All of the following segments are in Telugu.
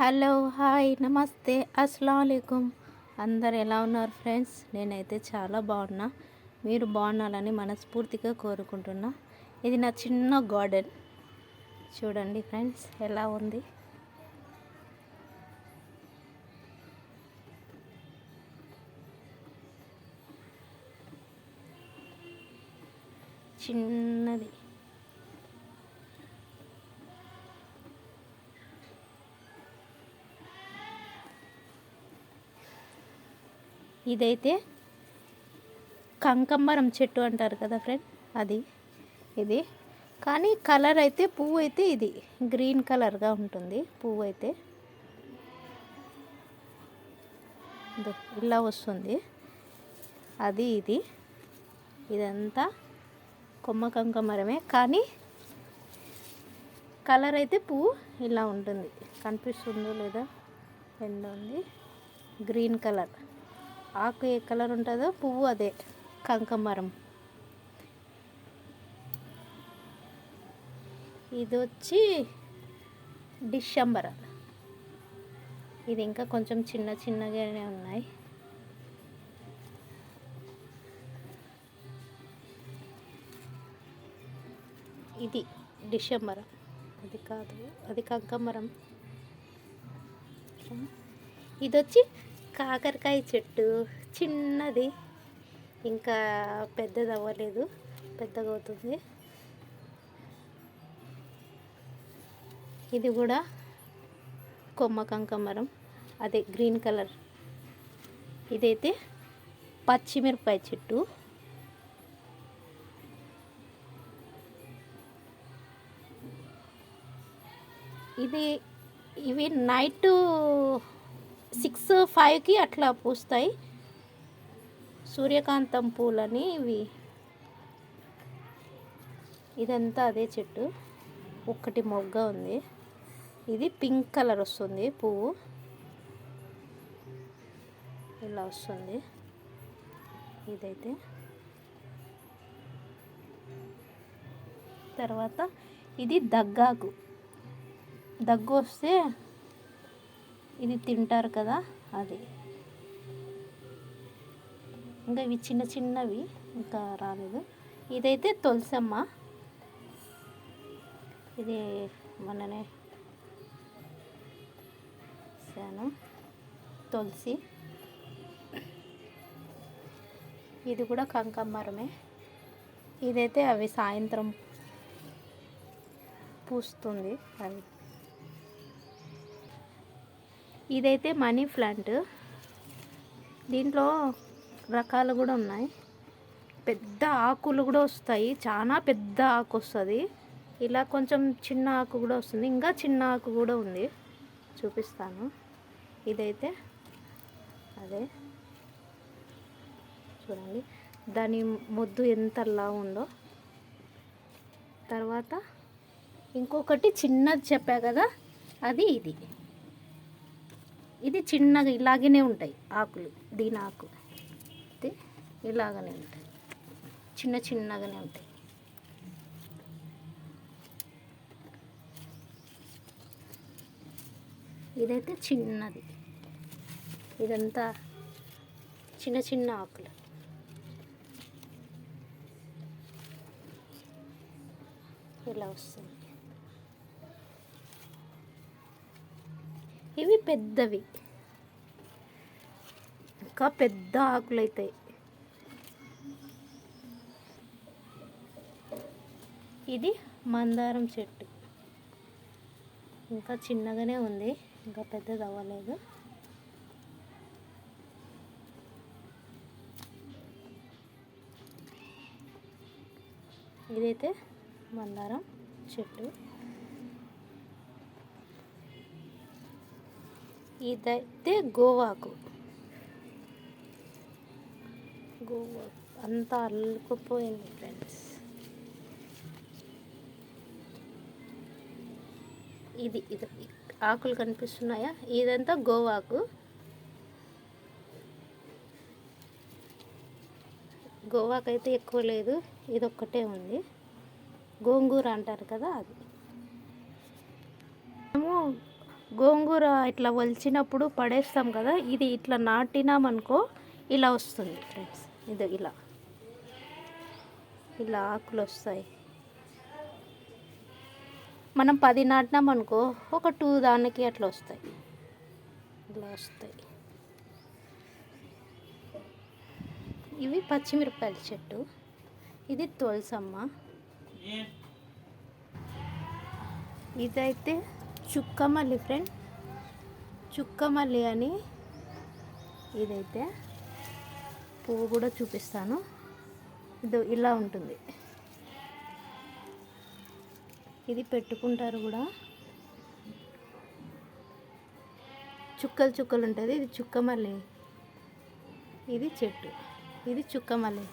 హలో హాయ్ నమస్తే అస్సలం అందరు ఎలా ఉన్నారు ఫ్రెండ్స్? నేనైతే చాలా బాగున్నా. మీరు బాగున్నారని మనస్ఫూర్తిగా కోరుకుంటున్నా. ఇది నా చిన్న గార్డెన్. చూడండి ఫ్రెండ్స్ ఎలా ఉంది? చిన్నది. ఇదైతే కంకంబరం చెట్టు అంటారు కదా ఫ్రెండ్ అది. ఇది. కానీ కలర్ అయితే పువ్వు అయితే ఇది. గ్రీన్ కలర్గా ఉంటుంది. పువ్వు అయితే. ఇలా వస్తుంది. అది ఇది. ఇదంతా కొమ్మ కంకమరమే. కానీ కలర్ అయితే పువ్వు ఇలా ఉంటుంది. కనిపిస్తుందో లేదా? ఎండ ఉంది. గ్రీన్ కలర్ ఆకు ఏ కలర్ ఉంటుందో పువ్వు అదే కంకమరం. ఇది వచ్చి డిసెంబర్ ఇది ఇంకా కొంచెం చిన్న చిన్నగానే ఉన్నాయి. ఇది డిసెంబర్ అది కాదు అది కంకమరం. ఇది వచ్చి కాకరకాయ చెట్టు చిన్నది. ఇంకా పెద్దది అవ్వలేదు. పెద్దగా అవుతుంది. ఇది కూడా కొమ్మ కంకమరం. అదే గ్రీన్ కలర్. ఇదైతే పచ్చిమిరపకాయ చెట్టు. ఇది ఇవి నైట్ సిక్స్ ఫైవ్కి అట్లా పూస్తాయి. సూర్యకాంతం పూలని ఇవి. ఇదంతా అదే చెట్టు. ఒక్కటి మొగ్గ ఉంది. ఇది పింక్ కలర్ వస్తుంది పువ్వు. ఇలా వస్తుంది. ఇదైతే. తర్వాత ఇది దగ్గాకు. దగ్గు వస్తే ఇది తింటారు కదా అది. ఇంకా ఇవి చిన్న చిన్నవి ఇంకా రాలేదు. ఇదైతే తులసమ్మ. ఇది మొన్ననే శాను తులసి. ఇది కూడా కంకమ్మరమే. ఇదైతే అవి సాయంత్రం పూస్తుంది. అవి ఇదైతే మనీ ప్లాంట్. దీంట్లో రకాలు కూడా ఉన్నాయి. పెద్ద ఆకులు కూడా వస్తాయి. చాలా పెద్ద ఆకు వస్తుంది. ఇలా కొంచెం చిన్న ఆకు కూడా వస్తుంది. ఇంకా చిన్న ఆకు కూడా ఉంది. చూపిస్తాను. ఇదైతే అదే. చూడండి. దాని మొద్దు ఎంతలా ఉందో. తర్వాత ఇంకొకటి చిన్నది చెప్పా కదా. అది ఇది. ఇది చిన్నగా ఇలాగనే ఉంటాయి ఆకులు దీని ఆకు. అయితే ఇలాగనే ఉంటాయి. చిన్న చిన్నగానే ఉంటాయి. ఇదైతే చిన్నది. ఇదంతా చిన్న చిన్న ఆకులు. ఇలా వస్తుంది. ఇవి పెద్దవి. ఇంకా పెద్ద ఆకులు అవుతాయి ఇది మందారం చెట్టు. ఇంకా చిన్నగానే ఉంది. ఇంకా పెద్దది అవ్వలేదు. ఇదైతే మందారం చెట్టు. ఇదైతే గోవాకు. గోవా అంతా అల్లుకుపోయింది ఫ్రెండ్స్. ఇది ఇది ఆకులు కనిపిస్తున్నాయా? ఇదంతా గోవాకు. గోవాకైతే ఎక్కువ లేదు ఇది ఒక్కటే ఉంది. గోంగూర అంటారు కదా అది. గోంగూర ఇట్లా వలిచినప్పుడు పడేస్తాం కదా ఇది ఇట్లా నాటినామనుకో ఇలా వస్తుంది ఫ్రెండ్స్ ఇది ఇలా. ఇలా ఆకులు వస్తాయి. మనం పది నాటినామనుకో ఒక టూ దానికి అట్లా వస్తాయి. ఇలా వస్తాయి. ఇవి పచ్చిమిరపకాయల చెట్టు. ఇది తులసమ్మ. ఇదైతే చుక్కమల్లి ఫ్రెండ్ చుక్కమల్లి అని ఇదైతే పువ్వు కూడా చూపిస్తాను. ఇది ఇలా ఉంటుంది. ఇది పెట్టుకుంటారు కూడా. చుక్కలు చుక్కలు ఉంటుంది. ఇది చుక్కమల్లి. ఇది చెట్టు. ఇది చుక్కమల్లి.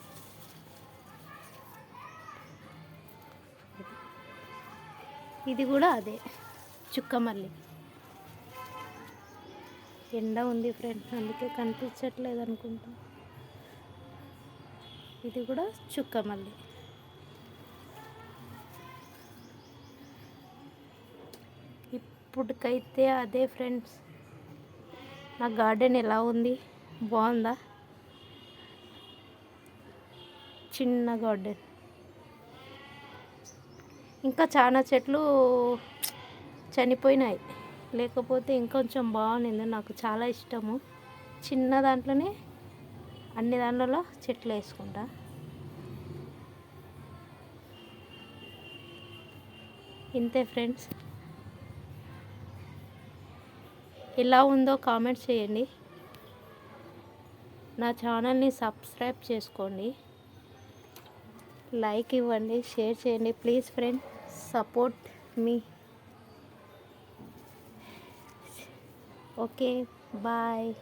ఇది కూడా అదే. చుక్కమల్లి. ఎండ ఉంది ఫ్రెండ్స్ అందుకే కనిపించట్లేదు అనుకుంటా. ఇది కూడా చుక్కమల్లి. ఇప్పటికైతే అదే ఫ్రెండ్స్ నా గార్డెన్ ఎలా ఉంది? బాగుందా? చిన్న గార్డెన్. ఇంకా చాలా చెట్లు చనిపోయినాయి. లేకపోతే ఇంకొంచెం బాగుంది నాకు చాలా ఇష్టము. చిన్న దాంట్లోనే అన్ని దాంట్లో చెట్లు వేసుకుంటా. ఇంతే ఫ్రెండ్స్. ఎలా ఉందో కామెంట్ చేయండి. నా ఛానల్ని సబ్స్క్రైబ్ చేసుకోండి. లైక్ ఇవ్వండి షేర్ చేయండి. ప్లీజ్ ఫ్రెండ్ సపోర్ట్ మీ. okay bye.